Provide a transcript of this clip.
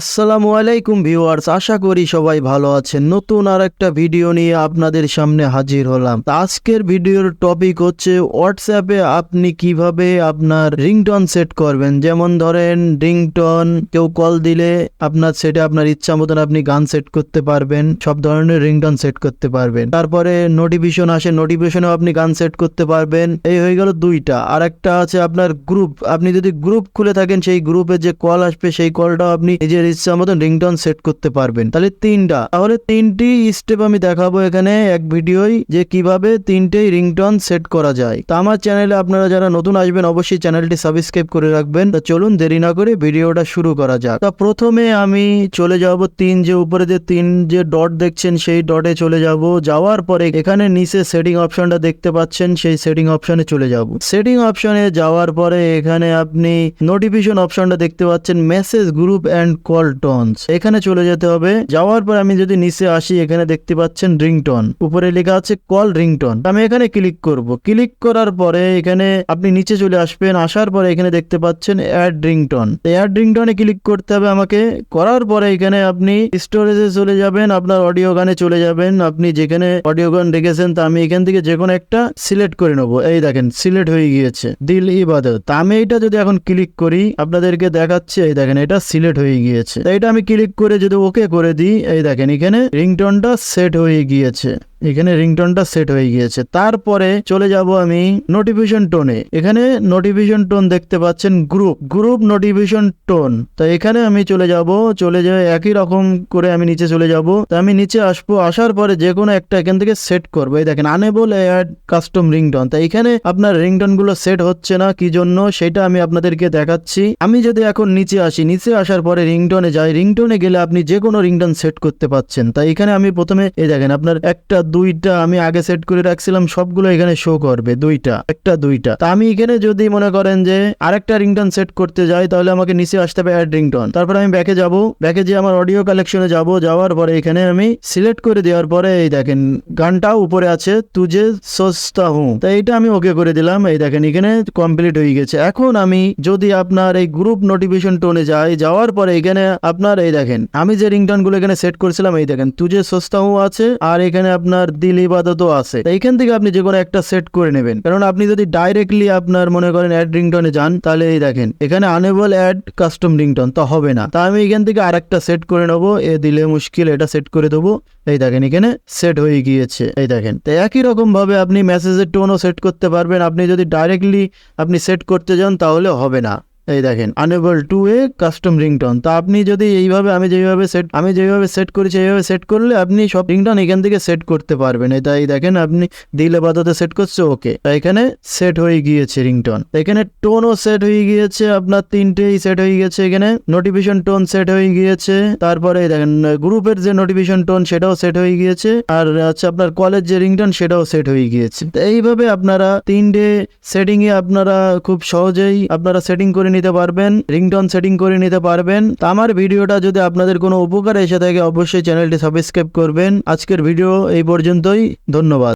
আসসালামু আলাইকুম ভিউয়ার্স, আশা করি সবাই ভালো আছেন। নতুন আর একটা ভিডিও নিয়ে আপনাদের সামনে হাজির হলাম। আজকের ভিডিওর টপিক হচ্ছে হোয়াটসঅ্যাপে আপনি কীভাবে আপনার রিংটন সেট করবেন? যেমন ধরেন রিংটন কেউ কল দিলে আপনার সেটে আপনার ইচ্ছা মতন আপনি গান সেট করতে পারবেন, সব ধরনের রিংটন সেট করতে পারবেন। তারপরে নোটিফিকেশন আসে নোটিফিকেশনেও আপনি গান সেট করতে পারবেন। এই হয়ে গেল দুইটা। আর একটা আছে আপনার গ্রুপ আপনি যদি গ্রুপ খুলে থাকেন, সেই গ্রুপে যে কল আসবে, সেই কলটাও আপনি নিজের ইচ্ছা মতন রিংটন সেট করতে পারবেন। তাহলে তিনটা। তাহলে তিনটি স্টেপ আমি দেখাবো এখানে এক ভিডিওই যে কীভাবে তিনটেই রিংটন সেট করা যায়। তো আমার চ্যানেলে আপনারা যারা নতুন আসবেন, অবশ্যই চ্যানেলটি সাবস্ক্রাইব করে রাখবেন। তো চলুন দেরি না করে ভিডিওটা শুরু করা যাক। তা প্রথমে আমি চলে যাব তিন যে উপরে যে তিন যে ডট দেখছেন, সেই ডটে চলে যাব। যাওয়ার পরে এখানে নিচে সেটিং অপশনটা দেখতে পাচ্ছেন, সেই সেটিং অপশনে চলে যাব। সেটিং অপশনে যাওয়ার পরে এখানে আপনি নোটিফিকেশন অপশনটা দেখতে পাচ্ছেন মেসেজ গ্রুপ অ্যান্ড টনস এখানে চলে যেতে হবে। যাওয়ার পর আমি যদি নিচে আসি, এখানে দেখতে পাচ্ছেন রিংটন। উপরে লেখা আছে কল রিংটন। আমি এখানে ক্লিক করব। ক্লিক করার পরে এখানে আপনি নিচে চলে আসবেন। আসার পরে এখানে দেখতে পাচ্ছেন অ্যাড রিংটন। অ্যাড রিংটনে ক্লিক করতে হবে আমাকে। করার পরে এখানে আপনি স্টোরেজে চলে যাবেন। আপনার অডিও গানে চলে যাবেন। আপনি যেখানে অডিও গান রেখেছেন, তা আমি এখান থেকে যে কোনো একটা সিলেক্ট করে নেব। এই দেখেন, সিলেক্ট হয়ে গিয়েছে। দিল ইবাদত। আমি এটা যদি এখন ক্লিক করি, আপনাদেরকে দেখাচ্ছে, এই দেখেন, এটা সিলেক্ট হয়ে গিয়েছে। তা এটা আমি ক্লিক করে যদি ওকে করে দিই, এই দেখেন এখানে রিংটনটা সেট হয়ে গিয়েছে। এখানে রিংটনটা সেট হয়ে গিয়েছে। তারপরে চলে যাব আমি নোটিফিকেশন টোনে এখানে নোটিফিকেশন টোন দেখতে পাচ্ছেন গ্রুপ গ্রুপ নোটিফিকেশন টোন তো এখানে আমি চলে যাব, চলে যাই একই রকম করে আমি নিচে চলে যাব। তো আমি নিচে আসব, আসার পরে যে কোনো একটা এখান থেকে সেট করব। এই দেখেন আনেবল অ্যাড কাস্টম রিংটন তো এখানে আপনার রিংটনগুলো সেট হচ্ছে না, কি জন্য সেটা আমি আপনাদেরকে দেখাচ্ছি। আমি যদি এখন নিচে আসি, নিচে আসার পরে রিংটনে যাই রিংটনে গেলে আপনি যে কোনো রিংটন সেট করতে পাচ্ছেন। তাই এখানে আমি প্রথমে, এই দেখেন, আপনার একটা দুইটা আমি আগে সেট করে রাখছিলাম, সবগুলো এখানে শো করবে, দুইটা, একটা, দুইটা। তা আমি এখানে যদি মনে করেন যে আরেকটা রিংটন সেট করতে যাই, তাহলে আমাকে নিচে আসতে হবে অ্যাড রিংটন তারপর আমি ব্যাকে যাব ব্যাকে যে আমার অডিও কালেকশনে যাব, যাওয়ার পরে এখানে আমি সিলেক্ট করে দেওয়ার পরে, এই দেখেন গানটাও উপরে আছে তুজে সস্তা হুঁ। তাই এটা আমি ওকে করে দিলাম, এই দেখেন, এখানে কমপ্লিট হয়ে গেছে। এখন আমি যদি আপনার এই গ্রুপ নোটিফিকেশন টোনে যাই, যাওয়ার পরে এখানে আপনার, এই দেখেন, আমি যে রিংটনগুলো এখানে সেট করেছিলাম, এই দেখেন তুজে সস্তা হুঁ আছে, আর এখানে আপনার দিল ইবাদতও আছে। তাই এখান থেকে আপনি যে কোনো একটা সেট করে নেবেন। কারণ আপনি যদি ডাইরেক্টলি আপনার মনে করেন অ্যাড রিংটনে যান, তাহলে এই দেখেন, এখানে আনেবল অ্যাড কাস্টম রিংটন তো হবে না। তা আমি এখান থেকে আর একটা সেট করে নেব, এ দিলে মুশকিল, এটা সেট করে দেবো। এই দেখেন, এখানে সেট হয়ে গিয়েছে। এই দেখেন, তো একই রকম ভাবে আপনি মেসেজের টোনও সেট করতে পারবেন। আপনি যদি ডাইরেক্টলি আপনি সেট করতে যান, তাহলে হবে না। এই দেখেন enable to a custom ringtone তা আপনি যদি এইভাবে, আমি যেভাবে সেট আমি যেভাবে সেট করেছি, এইভাবে সেট করলে আপনি সব রিংটন এখান থেকে সেট করতে পারবেন। এটা এই দেখেন, আপনি দিলে বাদাতে সেট করছে ওকে তা এখানে সেট হয়ে গিয়েছে রিংটন এখানে টোনও সেট হয়ে গিয়েছে, আপনার তিনটেই সেট হয়ে গেছে এখানে। নোটিফিকেশন টোন সেট হয়ে গিয়েছে। তারপরে দেখেন, গ্রুপের যে নোটিফিকেশন টোন সেটাও সেট হয়ে গিয়েছে। আর হচ্ছে আপনার কলেজ যে রিংটন সেটাও সেট হয়ে গিয়েছে। তো এইভাবে আপনারা তিনটে সেটিংয়ে আপনারা খুব সহজেই, আপনারা সেটিং করে নিতে পারবেন রিংটন সেটিং করে নিতে পারবেন। তা আমার ভিডিওটা যদি আপনাদের কোনো উপকার এসে থাকে, অবশ্যই চ্যানেলটি সাবস্ক্রাইব করবেন। আজকের ভিডিও এই পর্যন্তই, ধন্যবাদ।